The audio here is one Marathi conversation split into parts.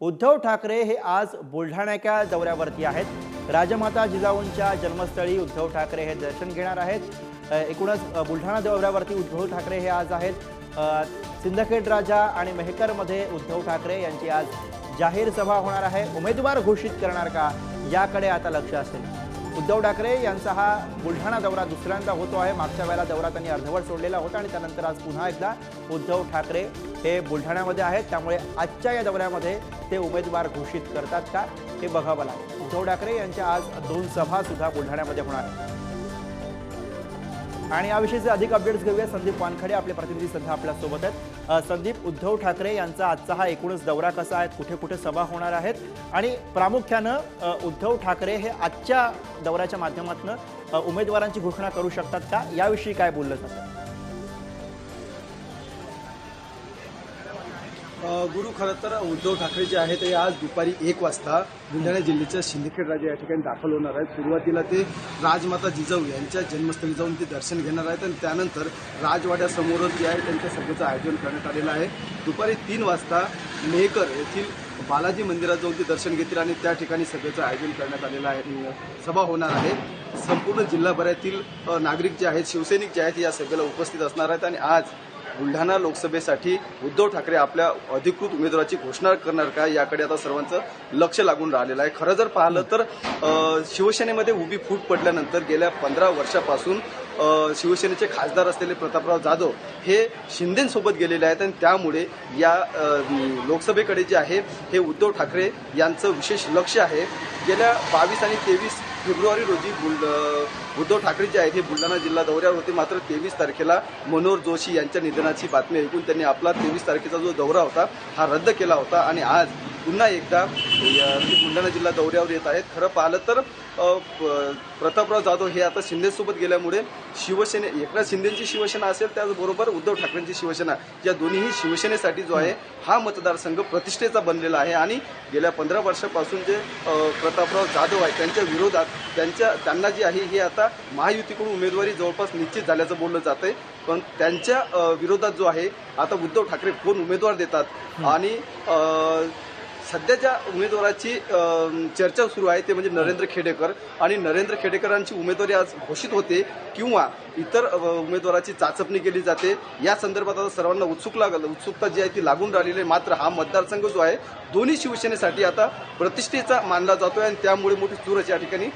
उद्धव ठाकरे हे आज बुलढाण्याच्या दौऱ्यावरती आहेत. राजमाता जिजाऊंच्या जन्मस्थळी उद्धव ठाकरे हे दर्शन घेणार आहेत. एकूणच बुलढाणा दौऱ्यावरती उद्धव ठाकरे हे आज आहेत. सिंदखेड राजा आणि मेहकरमध्ये उद्धव ठाकरे यांची आज जाहीर सभा होणार आहे. उमेदवार घोषित करणार का? याकडे आता लक्ष असेल. उद्धव ठाकरे यांचा हा बुलढाणा दौरा दुसऱ्यांदा होतो आहे. मागच्या वेळेला दौरा त्यांनी अर्धवट सोडलेला होता आणि त्यानंतर आज पुन्हा एकदा उद्धव ठाकरे हे बुलढाण्यामध्ये आहेत. त्यामुळे आजच्या या दौऱ्यामध्ये ते उमेदवार घोषित करतात का हे बघावं लागेल. उद्धव ठाकरे यांच्या आज दोन सभा सुद्धा बुलढाण्यामध्ये होणार आहेत. आणि याविषयीचे अधिक अपडेट्स घेऊया संदीप वानखडे आपले प्रतिनिधी सध्या आपल्यासोबत आहेत. संदीप उद्धव ठाकरे यांचा आजचा हा एकूणच दौरा कसा आहे? कुठे कुठे सभा होणार आहेत? आणि प्रामुख्यानं उद्धव ठाकरे हे आजच्या दौऱ्याच्या माध्यमातून उमेदवारांची घोषणा करू शकतात का? याविषयी काय बोललं जातं? गुरु खरं तर उद्धव ठाकरे जे आहेत ते आज दुपारी एक वाजता बुलढाणा जिल्ह्याच्या सिंदखेड राजा या ठिकाणी दाखल होणार आहेत. सुरुवातीला ते राजमाता जिजाऊ यांच्या जन्मस्थळी जाऊन ते दर्शन घेणार आहेत आणि त्यानंतर राजवाड्यासमोरच जे आहे त्यांच्या सभेचं आयोजन करण्यात आलेलं आहे. दुपारी तीन वाजता मेहकर येथील बालाजी मंदिरात जाऊन ते दर्शन घेतील आणि त्या ठिकाणी सभेचं आयोजन करण्यात आलेलं आहे. सभा होणार आहे. संपूर्ण जिल्हाभरातील नागरिक जे आहेत शिवसैनिक जे आहेत या सभेला उपस्थित असणार आहेत. आणि आज बुलढाणा लोकसभेसाठी उद्धव ठाकरे आपल्या अधिकृत उमेदवाराची घोषणा करणार का याकडे आता सर्वांचं लक्ष लागून राहिलेलं आहे. खरं जर पाहिलं तर शिवसेनेमध्ये उभी फूट पडल्यानंतर गेल्या पंधरा वर्षापासून शिवसेनेचे खासदार असलेले प्रतापराव जाधव हे शिंदेसोबत गेलेले आहेत आणि त्यामुळे या लोकसभेकडे जे आहे हे उद्धव ठाकरे यांचं विशेष लक्ष आहे. गेल्या बावीस आणि तेवीस फेब्रुवारी रोजी बुल उद्धव ठाकरे जे आहेत हे बुलढाणा जिल्हा दौऱ्यावर होते. मात्र तेवीस तारखेला मनोहर जोशी यांच्या निधनाची बातमी ऐकून त्यांनी आपला तेवीस तारखेचा जो दौरा होता हा रद्द केला होता. आणि आज पुन्हा एकदा ते बुलढाणा जिल्हा दौऱ्यावर येत आहेत. खरं पाहिलं तर प्रतापराव जाधव हे आता शिंदेसोबत गेल्यामुळे शिवसेने एकनाथ शिंदेची शिवसेना असेल त्याचबरोबर उद्धव ठाकरेंची शिवसेना या दोन्हीही शिवसेनेसाठी जो आहे हा मतदारसंघ प्रतिष्ठेचा बनलेला आहे. आणि गेल्या पंधरा वर्षापासून जे प्रतापराव जाधव आहेत त्यांच्या विरोधात त्यांच्या त्यांना जी आहे हे आता महायुतीकडून उमेदवारी जवळपास निश्चित झाल्याचं बोललं जात आहे पण त्यांच्या विरोधात जो आहे आता उद्धव ठाकरे कोण उमेदवार देतात? आणि सध्याच्या उमेदवाराची चर्चा सुरू आहे ते म्हणजे नरेंद्र खेडेकर. आणि नरेंद्र खेडेकरांची उमेदवारी आज घोषित होते किंवा इतर उमेदवाराची चाचपणी केली जाते या संदर्भात आता सर्वांना उत्सुक लागल उत्सुकता जी आहे ती लागून राहिलेली आहे. मात्र हा मतदारसंघ जो आहे दोन्ही शिवसेनेसाठी आता प्रतिष्ठेचा मानला जातोय आणि त्यामुळे मोठी चूरच या ठिकाणी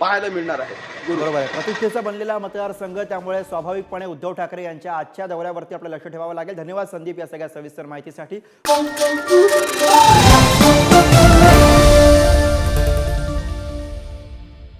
पाहायला मिळणार आहे. बरोबर आहे. प्रतिष्ठेचा बनलेला मतदारसंघ त्यामुळे स्वाभाविकपणे उद्धव ठाकरे यांच्या आजच्या दौऱ्यावरती आपलं लक्ष ठेवावं लागेल. धन्यवाद संदीप या सगळ्या सविस्तर माहितीसाठी.